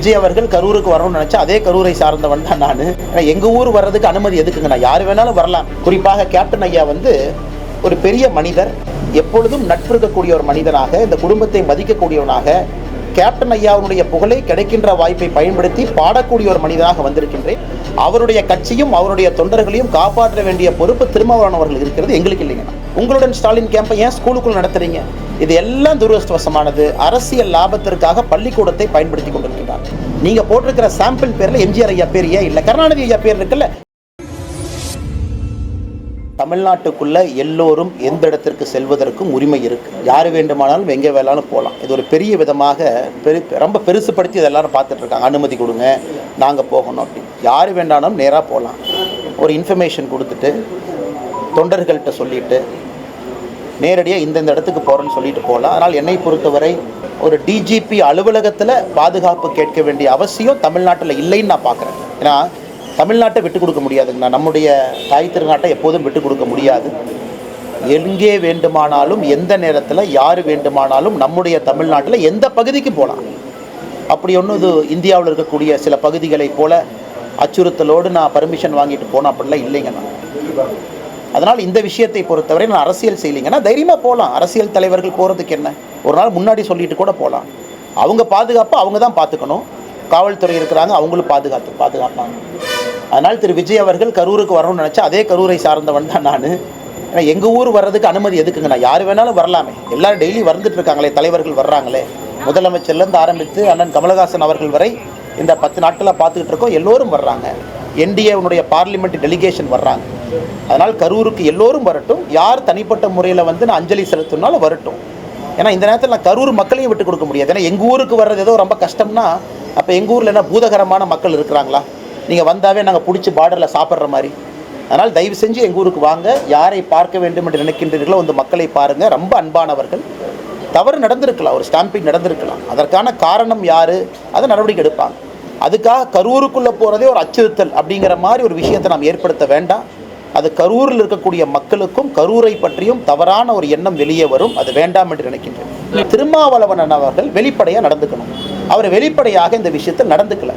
விஜய் அவர்கள் கரூருக்கு வரணும்னு நினைச்சா அதே கரூரை சார்ந்தவன் தான் நான். எங்க ஊர் வர்றதுக்கு அனுமதி எதுக்குங்க நான் யார் வேணாலும் வரலாம். குறிப்பாக கேப்டன் ஐயா வந்து ஒரு பெரிய மனிதர் எப்பொழுதும் நட்பு இருக்கக்கூடிய ஒரு மனிதனாக இந்த குடும்பத்தை மதிக்கக்கூடியவனாக கேப்டன் ஐயாவுடைய புகழை கிடைக்கின்ற வாய்ப்பை பயன்படுத்தி பாடக்கூடிய ஒரு மனிதனாக வந்திருக்கின்றேன். அவருடைய கட்சியும் அவருடைய தொண்டர்களையும் காப்பாற்ற வேண்டிய பொறுப்பு திருமாவளவன் அவர்கள் இருக்கிறது எங்களுக்கு இல்லைங்க உங்களுடன் ஸ்டாலின் கேம்பை ஏன் ஸ்கூலுக்குள் நடத்துறீங்க? இது எல்லாம் துரதிருஷ்டவசமானது. அரசியல் லாபத்திற்காக பள்ளிக்கூடத்தை பயன்படுத்தி கொண்டிருக்கிறார். நீங்க போட்டிருக்கிற சாம்பிள் பேர்ல எம்ஜிஆர் ஐயா பேர் ஏன் இல்லை? கருணாநிதி ஐயா பேர் இருக்குல்ல? தமிழ்நாட்டுக்குள்ள எல்லோரும் எந்த இடத்திற்கு செல்வதற்கும் உரிமை இருக்கு. யார் வேண்டுமானாலும் எங்கே வேணாலும் போகலாம். இது ஒரு பெரிய விதமாக பெரு ரொம்ப பெருசுப்படுத்தி எல்லாரும் பார்த்துட்டு இருக்காங்க. அனுமதி கொடுங்க நாங்கள் போகணும் அப்படின்னு. யார் வேண்டாலும் நேராக போகலாம். ஒரு இன்ஃபர்மேஷன் கொடுத்துட்டு தொண்டர்கள்ட்ட சொல்லிட்டு நேரடியாக இந்தந்த இடத்துக்கு போகிறேன்னு சொல்லிட்டு போகலாம். அதனால் என்னை பொறுத்தவரை ஒரு டிஜிபி அலுவலகத்தில் பாதுகாப்பு கேட்க வேண்டிய அவசியம் தமிழ்நாட்டில் இல்லைன்னு நான் பார்க்குறேன். ஏன்னா தமிழ்நாட்டை விட்டு கொடுக்க முடியாதுங்கண்ணா. நம்முடைய தாய் திருநாட்டை எப்போதும் விட்டு கொடுக்க முடியாது. எங்கே வேண்டுமானாலும் எந்த நேரத்தில் யார் வேண்டுமானாலும் நம்முடைய தமிழ்நாட்டில் எந்த பகுதிக்கு போகலாம். அப்படி ஒன்றும் இது இந்தியாவில் இருக்கக்கூடிய சில பகுதிகளைப் போல அச்சுறுத்தலோடு நான் பர்மிஷன் வாங்கிட்டு போனேன் அப்படிலாம் இல்லைங்கண்ணா. அதனால் இந்த விஷயத்தை பொறுத்தவரை நான் அரசியல் செய்யலைங்கன்னா தைரியமாக போகலாம். அரசியல் தலைவர்கள் போகிறதுக்கு என்ன? ஒரு நாள் முன்னாடி சொல்லிட்டு கூட போகலாம். அவங்க பாதுகாப்பை அவங்க தான் பார்த்துக்கணும். காவல்துறை இருக்கிறாங்க அவங்களும் பாதுகாத்து பாதுகாப்பாங்க. அதனால் திரு. விஜய் அவர்கள் கரூருக்கு வரணும்னு நினச்சா அதே கரூரை சார்ந்தவன் தான் நான். ஏன்னா எங்கள் ஊர் வர்றதுக்கு அனுமதி எதுக்குங்க? நான் யார் வேணாலும் வரலாமே. எல்லாரும் டெய்லி வந்துட்டு இருக்காங்களே தலைவர்கள் வர்றாங்களே. முதலமைச்சர்லேருந்து ஆரம்பித்து அண்ணன் கமலஹாசன் அவர்கள் வரை இந்த பத்து நாட்களாக பார்த்துக்கிட்டு இருக்கோம். எல்லோரும் வர்றாங்க. என்டிஏனுடைய பார்லிமெண்ட் டெலிகேஷன் வர்றாங்க. அதனால் கரூருக்கு எல்லோரும் வரட்டும். யார் தனிப்பட்ட முறையில் வந்து நான் அஞ்சலி செலுத்தினாலும் வரட்டும். ஏன்னா இந்த நேரத்தில் நான் கரூர் மக்களையும் விட்டு கொடுக்க முடியாது. ஏன்னா எங்கள் ஊருக்கு வர்றது ஏதோ ரொம்ப கஷ்டம்னா அப்போ எங்கள் ஊரில் என்ன பூதகரமான மக்கள் இருக்கிறாங்களா? நீங்கள் வந்தாவே நாங்கள் பிடிச்சி பார்டரில் சாப்பிட்ற மாதிரி. அதனால் தயவு செஞ்சு எங்கள் ஊருக்கு வாங்க. யாரை பார்க்க வேண்டும் என்று நினைக்கின்றீர்களோ அந்த மக்களை பாருங்கள் ரொம்ப அன்பானவர்கள். தவறு நடந்திருக்கலாம். ஒரு ஸ்டாம்பிங் நடந்திருக்கலாம். அதற்கான காரணம் யார்? அதை நடவடிக்கை எடுப்பாங்க. அதுக்காக கரூருக்குள்ளே போகிறதே ஒரு அச்சுறுத்தல் அப்படிங்கிற மாதிரி ஒரு விஷயத்தை நாம் ஏற்படுத்த வேண்டாம். அது கரூரில் இருக்கக்கூடிய மக்களுக்கும் கரூரை பற்றியும் தவறான ஒரு எண்ணம் வெளியே வரும். அது வேண்டாம் என்று நினைக்கின்றேன். திருமாவளவன் அவர்கள் வெளிப்படையாக நடந்துக்கணும். அவர் வெளிப்படையாக இந்த விஷயத்தில் நடந்துக்கல.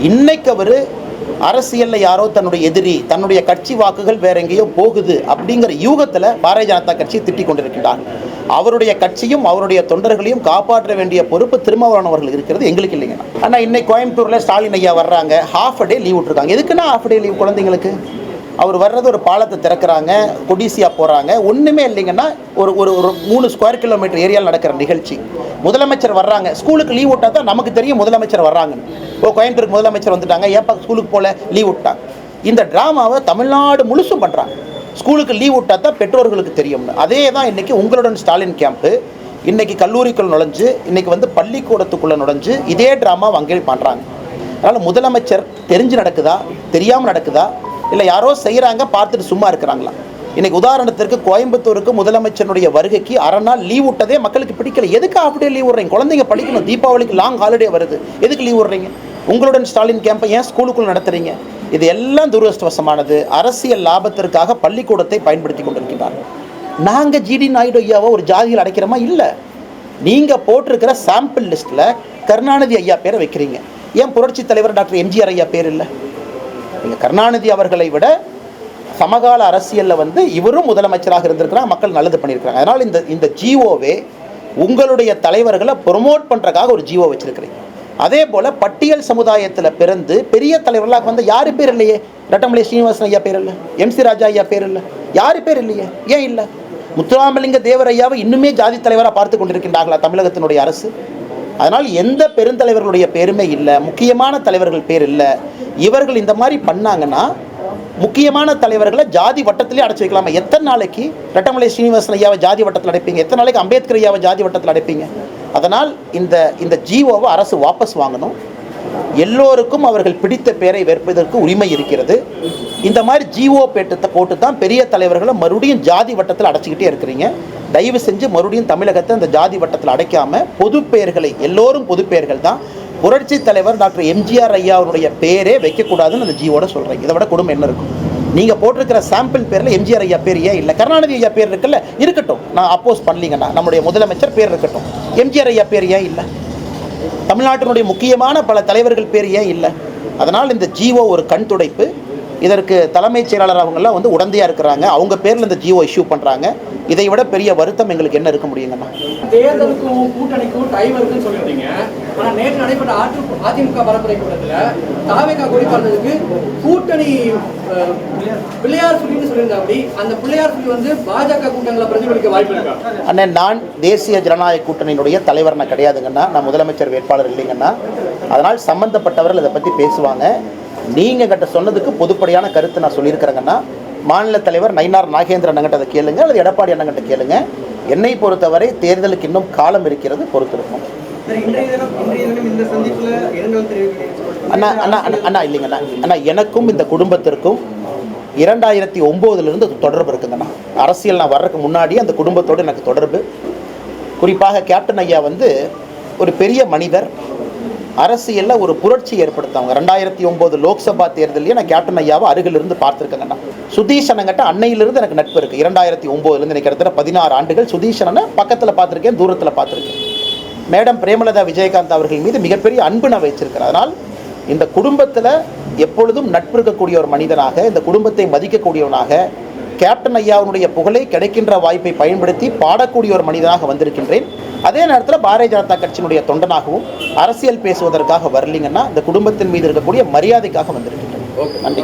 இன்னைக்கு அவர் அரசியலில் யாரோ தன்னுடைய எதிரி தன்னுடைய கட்சி வாக்குகள் வேற எங்கேயோ போகுது அப்படிங்கிற யூகத்தில் பாரதிய ஜனதா கட்சியை திட்டிக் கொண்டிருக்கின்றார். அவருடைய கட்சியும் அவருடைய தொண்டர்களையும் காப்பாற்ற வேண்டிய பொறுப்பு திருமாவளவன் அவர்கள் இருக்கிறது எங்களுக்கு இல்லைங்க. ஆனால் இன்னைக்கு கோயம்புத்தூரில் ஸ்டாலின் ஐயா வர்றாங்க ஹாஃப் டே லீவ் விட்டுருக்காங்க. எதுக்குன்னா ஹாஃப் டே லீவ் குழந்தைங்களுக்கு? அவர் வர்றது ஒரு பாலத்தை திறக்கிறாங்க கொடிசியா போகிறாங்க ஒன்றுமே இல்லைங்கன்னா ஒரு ஒரு ஒரு மூணு ஸ்கொயர் கிலோமீட்டர் ஏரியாவில் நடக்கிற நிகழ்ச்சி. முதலமைச்சர் வர்றாங்க. ஸ்கூலுக்கு லீவ் விட்டா தான் நமக்கு தெரியும் முதலமைச்சர் வர்றாங்கன்னு. ஓ கோயம்புத்தூருக்கு முதலமைச்சர் வந்துட்டாங்க. ஏப்பா ஸ்கூலுக்கு போல லீவ் விட்டாங்க இந்த ட்ராமாவை தமிழ்நாடு முழுசும் பண்ணுறாங்க ஸ்கூலுக்கு லீவ் விட்டா தான் பெற்றோர்களுக்கு தெரியும்னு. அதே தான் இன்றைக்கி உங்களுடன் ஸ்டாலின் கேம்ப்பு இன்றைக்கி கல்லூரிக்குள் நுழைஞ்சு இன்றைக்கி வந்து பள்ளிக்கூடத்துக்குள்ளே நுழைஞ்சு இதே ட்ராமா அங்கே பண்ணுறாங்க அதனால் முதலமைச்சர் தெரிஞ்சு நடக்குதா? தெரியாமல் நடக்குதா? இல்லை யாரோ செய்கிறாங்க பார்த்துட்டு சும்மா இருக்கிறாங்களா? இன்னைக்கு உதாரணத்திற்கு கோயம்புத்தூருக்கு முதலமைச்சருடைய வருகைக்கு அரை நாள் லீவ் விட்டதே மக்களுக்கு பிடிக்கல. எதுக்கு அப்படியே லீவ் விடுறீங்க? குழந்தைங்க படிக்கணும் தீபாவளிக்கு லாங் ஹாலிடே வருது. எதுக்கு லீவ் விடுறீங்க? உங்களுடன் ஸ்டாலின் கேம்பை ஏன் ஸ்கூலுக்குள் நடத்துறீங்க? இது எல்லாம் துரதிருஷ்டவசமானது. அரசியல் லாபத்திற்காக பள்ளிக்கூடத்தை பயன்படுத்தி கொண்டிருக்கிறார்கள் நாங்கள் ஜிடி நாயுடு ஐயாவை ஒரு ஜாதியில் அடைக்கிறோமா? இல்லை. நீங்கள் போட்டிருக்கிற சாம்பிள் லிஸ்ட்டில் கருணாநிதி ஐயா பேரை வைக்கிறீங்க. ஏன் புரட்சி தலைவர் டாக்டர் எம்ஜிஆர் ஐயா பேர் இல்லை? நீங்கள் கருணாநிதி அவர்களை விட சமகால அரசியலில் வந்து இவரும் முதலமைச்சராக இருந்திருக்கிறாங்க மக்கள் நல்லது பண்ணியிருக்கிறாங்க. அதனால் இந்த இந்த ஜிஓவே உங்களுடைய தலைவர்களை ப்ரொமோட் பண்ணுறக்காக ஒரு ஜிஓ வச்சுருக்கிறீங்க. அதே போல் பட்டியல் சமுதாயத்தில் பிறந்து பெரிய தலைவர்களாக வந்து யார் பேர் இல்லையே? ரட்டமலை ஸ்ரீனிவாசன் ஐயா பேர் இல்லை எம்சி ராஜா ஐயா பேர் இல்லை யார் பேர் இல்லையே? ஏன் இல்லை? முத்துராமலிங்க தேவர் ஐயாவை இன்னுமே ஜாதி தலைவராக பார்த்து கொண்டிருக்கின்றார்களா தமிழகத்தினுடைய அரசு? அதனால் எந்த பெருந்தலைவர்களுடைய பேருமே இல்லை முக்கியமான தலைவர்கள் பேர் இல்லை. இவர்கள் இந்த மாதிரி பண்ணாங்கன்னா முக்கியமான தலைவர்களை ஜாதி வட்டத்திலே அடைச்சி வைக்கலாமா? எத்தனை நாளைக்கு? ரெட்டமலை ஸ்ரீனிவாசன் ஐயாவை ஜாதி வட்டத்தில் அடைப்பீங்க. எத்தனை நாளைக்கு அம்பேத்கர் ஐயாவை ஜாதி வட்டத்தில் அடைப்பீங்க? அதனால் இந்த இந்த ஜிஓவை அரசு வாபஸ் வாங்கணும். எல்லோருக்கும் அவர்கள் பிடித்த பேரை வேற்பதற்கு உரிமை இருக்கிறது. இந்த மாதிரி ஜிஓ பேட்டத்தை போட்டு தான் பெரிய தலைவர்களை மறுபடியும் ஜாதி வட்டத்தில் அடைச்சிக்கிட்டே இருக்கிறீங்க. தயவு செஞ்சு மறுபடியும் தமிழகத்தை அந்த ஜாதி வட்டத்தில் அடைக்காம பொது பெயர்களை எல்லோரும் பொது பெயர்கள் தான் புரட்சி தலைவர் டாக்டர் எம்ஜிஆர் ஐயா அவருடைய பேரே வைக்கக்கூடாதுன்னு அந்த ஜியோட சொல்கிறேன் இதை விட கொடுமை என்ன இருக்கும்? நீங்கள் போட்டிருக்கிற சாம்பிள் பேரில் எம்ஜிஆர் ஐயா பேர் ஏன் இல்லை? கருணாநிதி ஐயா பேர் இருக்குல்ல இருக்கட்டும். நான் அப்போஸ் பண்ணலீங்கன்னா நம்முடைய முதலமைச்சர் பேர் இருக்கட்டும். எம்ஜிஆர் ஐயா பேர் ஏன் இல்லை? தமிழ்நாட்டினுடைய முக்கியமான பல தலைவர்கள் பேர் ஏன் இல்லை? அதனால் இந்த ஜிஓ ஒரு கண் துடைப்பு. இதற்கு தலைமைச் செயலாளர் அவங்கெல்லாம் வந்து உடந்தையாக இருக்கிறாங்க. அவங்க பேரில் இந்த ஜிஓ இஷ்யூ பண்ணுறாங்க இதை விட பெரிய வருத்தம் எங்களுக்கு என்ன இருக்க முடியுங்கண்ணா தேர்தலுக்கும் கூட்டணிக்கும் டைம் இருக்குன்னு சொல்லியிருந்தீங்க. ஆனா நேற்று நடைபெற்ற அதி அதிமுக பரப்புரை கூட்டத்துல தாவேகா பறந்ததுக்கு கூட்டணி பிள்ளையார் சொல்லின்னு சொல்லியிருந்தாப்படி அந்த பிள்ளையார் சொல்லி வந்து பாஜக கூட்டங்களை பிரதிபலிக்க வாய்ப்பு இருக்கா? அண்ணன் நான் தேசிய ஜனநாயக கூட்டணியினுடைய தலைவர் நான் கிடையாதுங்கண்ணா. நான் முதலமைச்சர் வேட்பாளர் இல்லைங்கண்ணா. அதனால் சம்பந்தப்பட்டவர்கள் இதை பற்றி பேசுவாங்க. நீங்கள் கிட்ட சொன்னதுக்கு பொதுப்படையான கருத்து நான் சொல்லியிருக்கிறேங்கண்ணா மாநில தலைவர் நயினார் நாகேந்திரன் அண்ணங்கிட்ட அதை கேளுங்க அல்லது எடப்பாடி அண்ணங்கிட்ட கேளுங்க. என்னை பொறுத்தவரை தேர்தலுக்கு இன்னும் காலம் இருக்கிறது பொறுத்திருக்கும். அண்ணா அண்ணா அண்ணா அண்ணா இல்லைங்கண்ணா அண்ணா எனக்கும் இந்த குடும்பத்திற்கும் இரண்டாயிரத்தி ஒம்போதுலேருந்து தொடர்பு இருக்குங்கண்ணா அரசியல் நான் வர்றதுக்கு முன்னாடி அந்த குடும்பத்தோடு எனக்கு தொடர்பு. குறிப்பாக கேப்டன் ஐயா வந்து ஒரு பெரிய மனிதர். அரசியலில் ஒரு புரட்சி ஏற்படுத்தவங்க ரெண்டாயிரத்தி ஒம்பது லோக்சபா தேர்தலையே நான் கேப்டன் ஐயாவை அருகிலிருந்து பார்த்துருக்கேங்கண்ணா சுதீஷனங்கிட்ட அன்னையிலிருந்து எனக்கு நட்பு இருக்குது இரண்டாயிரத்தி ஒம்போதுலேருந்து எனக்கு கிட்டத்தட்ட பதினாறு ஆண்டுகள் சுதீஷனை பக்கத்தில் பார்த்துருக்கேன் தூரத்தில் பார்த்துருக்கேன். மேடம் பிரேமலதா விஜயகாந்த் அவர்கள் மீது மிகப்பெரிய அன்பு நான் வச்சிருக்கிறேன் அதனால் இந்த குடும்பத்தில் எப்பொழுதும் நட்பு இருக்கக்கூடிய ஒரு மனிதனாக இந்த குடும்பத்தை மதிக்கக்கூடியவனாக கேப்டன் ஐயாவுடைய புகழை கிடைக்கின்ற வாய்ப்பை பயன்படுத்தி பாடக்கூடிய ஒரு மனிதனாக வந்திருக்கின்றேன். அதே நேரத்தில் பாரதிய ஜனதா கட்சியினுடைய தொண்டனாகவும் அரசியல் பேசுவதற்காக வரலீங்கன்னா இந்த குடும்பத்தின் மீது இருக்கக்கூடிய மரியாதைக்காக வந்திருக்கின்றேன் நன்றி.